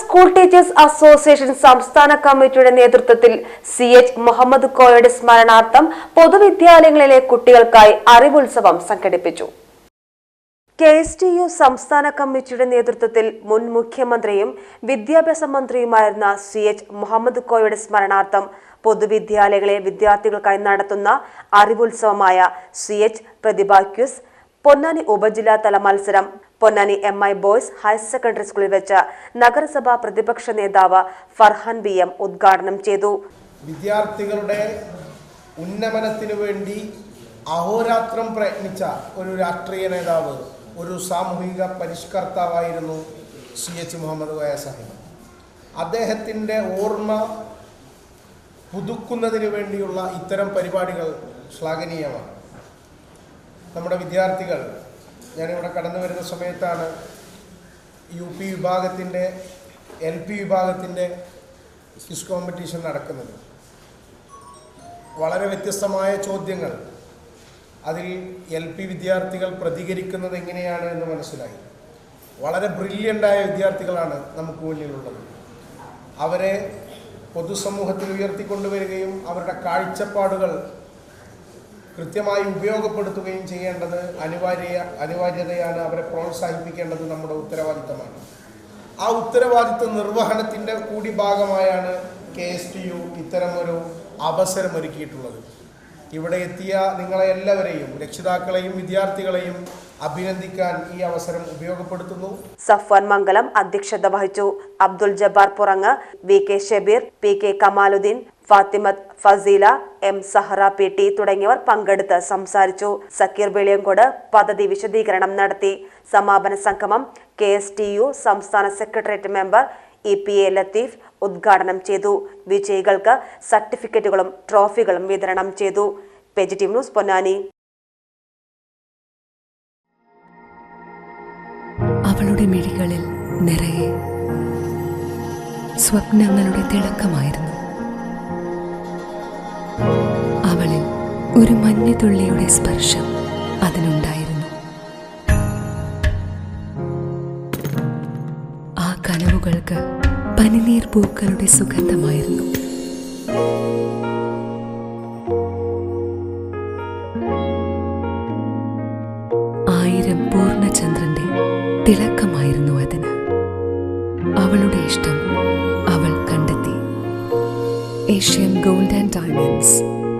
School teachers association സംസ്ഥാന കമ്മിറ്റിയുടെ നേതൃത്വത്തിൽ സി എച്ച് മുഹമ്മദ് കോയയുടെ സ്മരണാർത്ഥം പൊതുവിദ്യാലയങ്ങളിലെ കുട്ടികൾക്കായി അറിവുത്സവം സംഘടിപ്പിച്ചു. കെ എസ് ടി യു സംസ്ഥാന കമ്മിറ്റിയുടെ നേതൃത്വത്തിൽ മുൻ മുഖ്യമന്ത്രിയും വിദ്യാഭ്യാസ മന്ത്രിയുമായിരുന്ന സി എച്ച് മുഹമ്മദ് കോയയുടെ സ്മരണാർത്ഥം പൊതുവിദ്യാലയങ്ങളിലെ വിദ്യാർത്ഥികൾക്കായി നടത്തുന്ന അറിവുത്സവമായ സി എച്ച് പ്രതിഭാക്യൂസ് പൊന്നാനി ഉപജില്ലാതല മത്സരം Ponnani M I boys higher secondary സ്കൂളിൽ വെച്ച് നഗരസഭാ പ്രതിപക്ഷ നേതാവ് ഫർഹാൻ ബി എം ഉദ്ഘാടനം ചെയ്തു. വിദ്യാർത്ഥികളുടെ ഉന്നമനത്തിനു വേണ്ടി അഹോരാത്രം പ്രയത്നിച്ച ഒരു രാഷ്ട്രീയ നേതാവ് ഒരു സാമൂഹിക പരിഷ്കർത്താവായിരുന്നു സി എച്ച് മുഹമ്മദ് വയ സാഹിബ്. അദ്ദേഹത്തിന്റെ ഓർമ്മ പുതുക്കുന്നതിന് വേണ്ടിയുള്ള ഇത്തരം പരിപാടികൾ ശ്ലാഘനീയമാണ്. നമ്മുടെ വിദ്യാർത്ഥികൾ ഞാനിവിടെ കടന്നു വരുന്ന സമയത്താണ് യു പി വിഭാഗത്തിന്റെ എൽ പി വിഭാഗത്തിന്റെ ക്വിസ് കോമ്പറ്റീഷൻ നടക്കുന്നത്. വളരെ വ്യത്യസ്തമായ ചോദ്യങ്ങൾ. അതിൽ എൽ പി വിദ്യാർത്ഥികൾ പ്രതികരിക്കുന്നത് എങ്ങനെയാണ് എന്ന് മനസ്സിലായി. വളരെ ബ്രില്യന്റായ വിദ്യാർത്ഥികളാണ് നമുക്ക് മുന്നിലുള്ളത്. അവരെ പൊതുസമൂഹത്തിൽ ഉയർത്തിക്കൊണ്ടുവരികയും അവരുടെ കാഴ്ചപ്പാടുകൾ കൃത്യമായി ഉപയോഗപ്പെടുത്തുകയും ചെയ്യേണ്ടത് അനിവാര്യ അനിവാര്യതയാണ് അവരെ പ്രോത്സാഹിപ്പിക്കേണ്ടത് നമ്മുടെ ഉത്തരവാദിത്തമാണ്. ആ ഉത്തരവാദിത്ത നിർവഹണത്തിന്റെ കൂടി ഭാഗമായാണ് കെ എസ് ടി യു ഇത്തരമൊരു അവസരമൊരുക്കിയിട്ടുള്ളത്. ഇവിടെ എത്തിയ നിങ്ങളെ എല്ലാവരെയും രക്ഷിതാക്കളെയും വിദ്യാർത്ഥികളെയും അഭിനന്ദിക്കാൻ ഈ അവസരം ഉപയോഗപ്പെടുത്തുന്നു. സഫ്വാൻ മംഗലം അധ്യക്ഷത വഹിച്ചു Abdul Jabbar Purangu V K Shabeer P K Kamaluddin Fathimath Faseela M Sahara P T തുടങ്ങിയവർ പങ്കെടുത്ത് സംസാരിച്ചു. സക്കീർ വെളിയങ്കോട് പദ്ധതി വിശദീകരണം നടത്തി. സമാപന സംഗമം കെ എസ് ടി യു സംസ്ഥാന secretariat member E P A Latheef ഉദ്ഘാടനം ചെയ്തു. വിജയികൾക്ക് സർട്ടിഫിക്കറ്റുകളും ട്രോഫികളും വിതരണം ചെയ്തു. Positive news Ponnani. അവളുടെ മിഴികളിൽ നിറയെ സ്വപ്നങ്ങളുടെ തിളക്കമായിരുന്നു. ഒരു മഞ്ഞുതുള്ളിയുടെ സ്പർശം അതിനുണ്ടായിരുന്നു. ആ കനവുകൾക്ക് പനിനീർ പൂക്കളുടെ സുഗന്ധമായിരുന്നു. ആയിരം പൂർണചന്ദ്രന്റെ തിളക്കമായിരുന്നു അതിന്. അവളുടെ ഇഷ്ടം അവൾ കണ്ടെത്തി. Asian gold and diamonds.